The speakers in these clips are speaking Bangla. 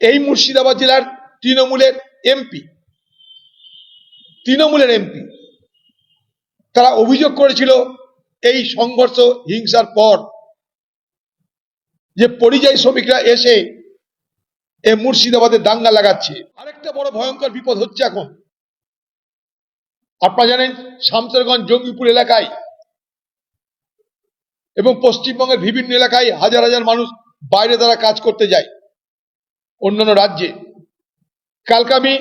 এই মুর্শিদাবাদ জেলার তৃণমূলের এমপি তৃণমূলের এমপি। তারা অভিযোগ করেছিল এই সংঘর্ষ হিংসার পর যে পরিযায়ী শ্রমিকরা এসে এ মুর্শিদাবাদে দাঙ্গা লাগাচ্ছে। আরেকটা বড় ভয়ঙ্কর বিপদ হচ্ছে এখন। আপনারা জানেন শামসেরগঞ্জ, জঙ্গিপুর এলাকায় এবং পশ্চিমবঙ্গের বিভিন্ন এলাকায় হাজার হাজার মানুষ বাইরে তারা কাজ করতে যায়। অন্যান্য রাজ্যে। কালকে আমি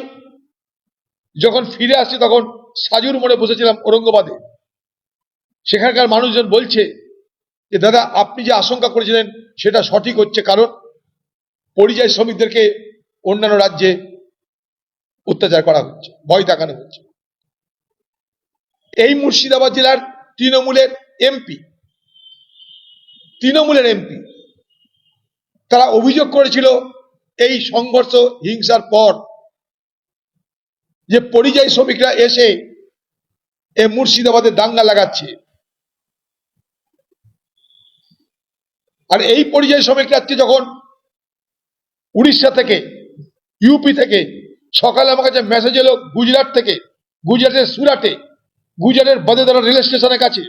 যখন ফিরে আসছি তখন সাজুর মোড়ে বসেছিলাম ঔরঙ্গাবাদে। সেখানকার মানুষজন বলছে যে, দাদা, আপনি যে আশঙ্কা করেছিলেন সেটা সঠিক হচ্ছে কারণ পরিযায়ী শ্রমিকদেরকে অন্যান্য রাজ্যে অত্যাচার করা হচ্ছে, ভয় দেখানো হচ্ছে। এই মুর্শিদাবাদ জেলার তৃণমূলের এমপি তৃণমূলের এমপি, তারা অভিযোগ করেছিল এই সংঘর্ষ হিংসার পর যে পরিযায়ী শ্রমিকরা এসে এ মুর্শিদাবাদে দাঙ্গা লাগাচ্ছে। আর এই পরিযায়ী শ্রমিকরা আজকে যখন উড়িষ্যা থেকে ইউপি থেকে, সকালে আমার কাছে মেসেজ এলো গুজরাট থেকে, গুজরাটের সুরাটে, গুজরাটের বদেদারা রেল স্টেশনের কাছে।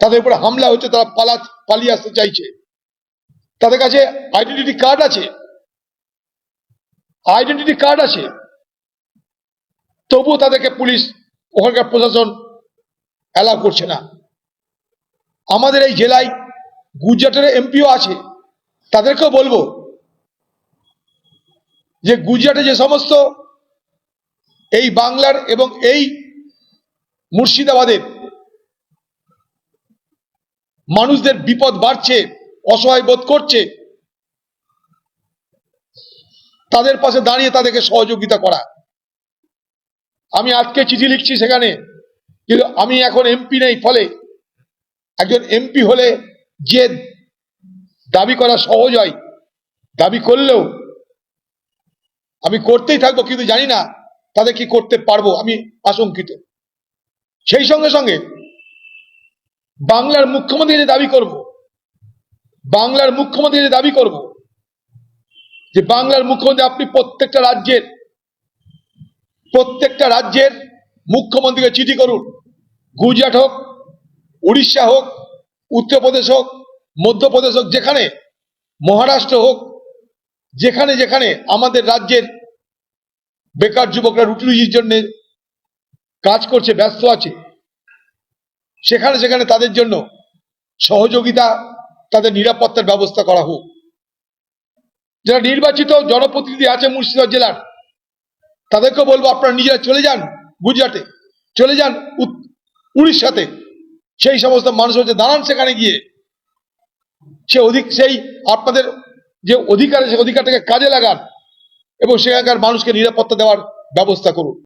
তাদের উপরে হামলা হচ্ছে, তারা পালা, পালিয়ে আসতে চাইছে। তাদের কাছে আইডেন্টিটি কার্ড আছে। আইডেন্টিটি কার্ড আছে। তবুও তাদেরকে পুলিশ, ওখানকার প্রশাসন অ্যালাউ করছে না। আমাদের এই জেলায় গুজরাটের এমপিও আছে। তাদেরকেও বলব যে গুজরাটে যে সমস্ত এই বাংলার এবং এই মুর্শিদাবাদের মানুষদের বিপদ বাড়ছে। অসহায় বোধ করছে, তাদের পাশে দাঁড়িয়ে তাদেরকে সহযোগিতা করা। আমি আজকে চিঠি লিখছি সেখানে, কিন্তু আমি এখন এমপি নেই, ফলে একজন এমপি হলে যে দাবি করা সহজ হয়, দাবি করলেও আমি করতেই থাকব, কিন্তু জানি না তাদের কি করতে পারব, আমি আশঙ্কিত। সেই সঙ্গে সঙ্গে বাংলার মুখ্যমন্ত্রী দাবি করব বাংলার মুখ্যমন্ত্রী দাবি করব যে বাংলার মুখ্যমন্ত্রী আপনি প্রত্যেকটা রাজ্যের প্রত্যেকটা রাজ্যের মুখ্যমন্ত্রীকে চিঠি করুন। গুজরাট হোক, উড়িষ্যা হোক, উত্তরপ্রদেশ হোক, মধ্যপ্রদেশ হোক, যেখানে, মহারাষ্ট্র হোক, যেখানে যেখানে আমাদের রাজ্যের বেকার যুবকরা রুটি রুজির জন্য কাজ করছে, ব্যস্ত আছে, সেখানে সেখানে তাদের জন্য সহযোগিতা তাদের নিরাপত্তার ব্যবস্থা করা হোক। যারা নির্বাচিত জনপ্রতিনিধি আছে মুর্শিদাবাদ জেলার তাদেরকে বলব আপনারা নিজেরা চলে যান গুজরাটে, চলে যান উড়িষ্যাতে। সেই সমস্ত মানুষ হচ্ছে, দাঁড়ান সেখানে গিয়ে। সে অধিক সেই আপনাদের যে অধিকার সেই অধিকারটাকে কাজে লাগান এবং সেখানকার মানুষকে নিরাপত্তা দেওয়ার ব্যবস্থা করুন।